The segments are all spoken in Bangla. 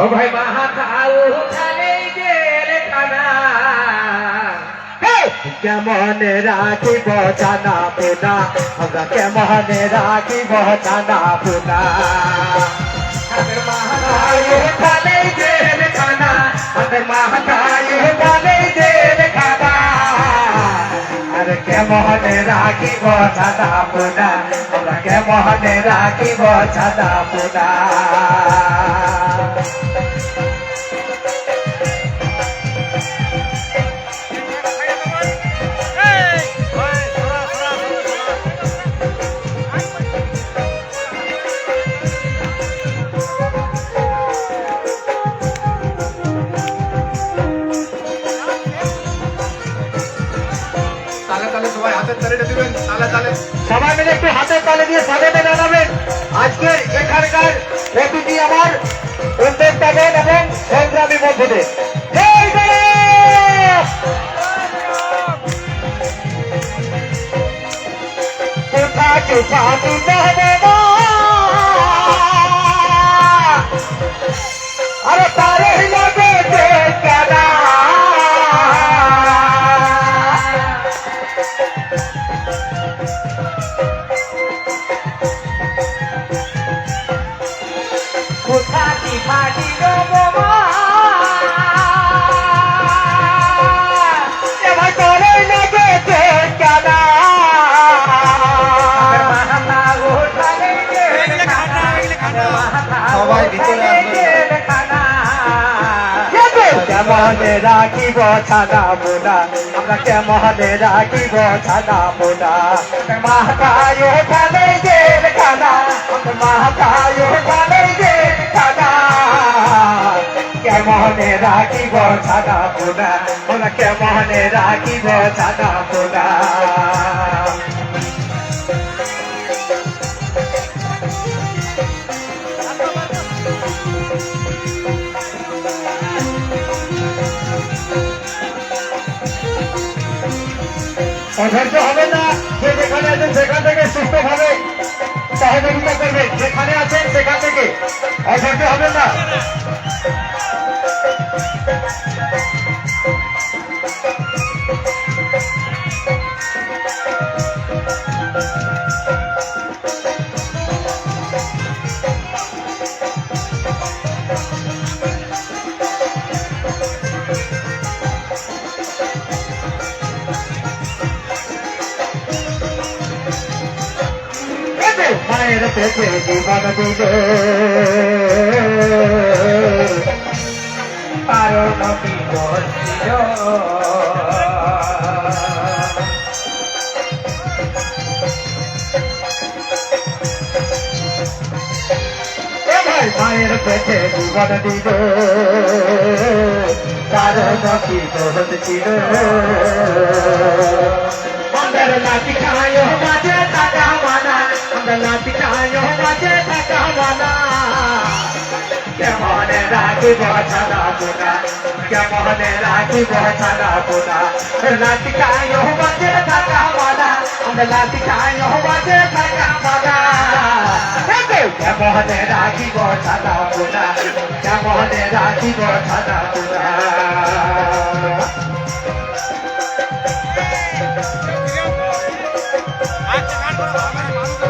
ও ভাই মাথাও উঠালে জেল খানা কেমন রাখিব জানা পুনা? আমরা কেমন রাখিব জানা পুনা? আমাদের মাথায় উঠালে জেল খানা আমাদের মাথায় উঠালে জেল আর কেমন রাখিব জানা পুনা? আমরা কেমন রাখিব ছাদা পুনা সবাই মিলে একটু হাতের তালে দিয়ে স্বাগত জানাবেন আজকের এখানকার অতিথি আমার উদ্যোক্তাগণ এবং সংগ্রামী বন্ধুদের। কোথা কে পাবি? সবাই ভিতরে। কেমন রাখিব ছানা মোনা আমরা কেমন রাখিব ছানা মোনা মাথায় ওঠালে জেল খানা। মাথায় ওঠালে জেল খানা। কেমন রাখিব ছানা মোনা আমরা কেমন রাখিব ছানা মোনা অধৈর্য হবে না। যে যেখানে আছেন সেখান থেকে সুস্থভাবে সহযোগিতা করবেন যেখানে আছেন সেখান থেকে অধৈর্য হবে না। মায়ের পেটে জীবন দিল করছিল এ ভাই মায়ের পেটে জীবন দিল কারণ কি দোষ ছিল আমাদের লাঠি খায় মাঝে টাকা কেমন রাখিব ছাড়া পোনা কেমন রাখিব ছাড়া পোনা টাকা মানা আমাদের লাঠি খায় মাঝে টাকা মানা কেমন রাখিব ছাড়া পোনা কেমন রাখিব ছাড়া পোনা আকাল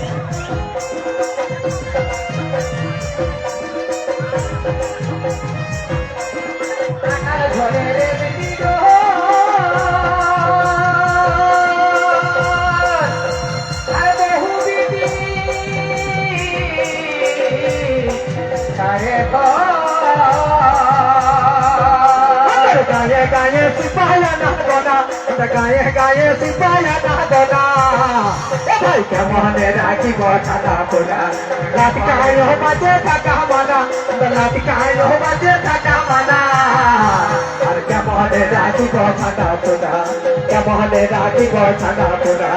え? গায়ে সিপাহা না গোনা গায়ে গায়ে সিপাহা না ও ভাই, কেমনে রাখিব ছানা পোনা লাটকায় বাজে থাকা মানা লাটকায় বাজে থাকা মানা। আর কেমনে রাখিব ছানা পোনা কেমনে রাখিব ছানা পোনা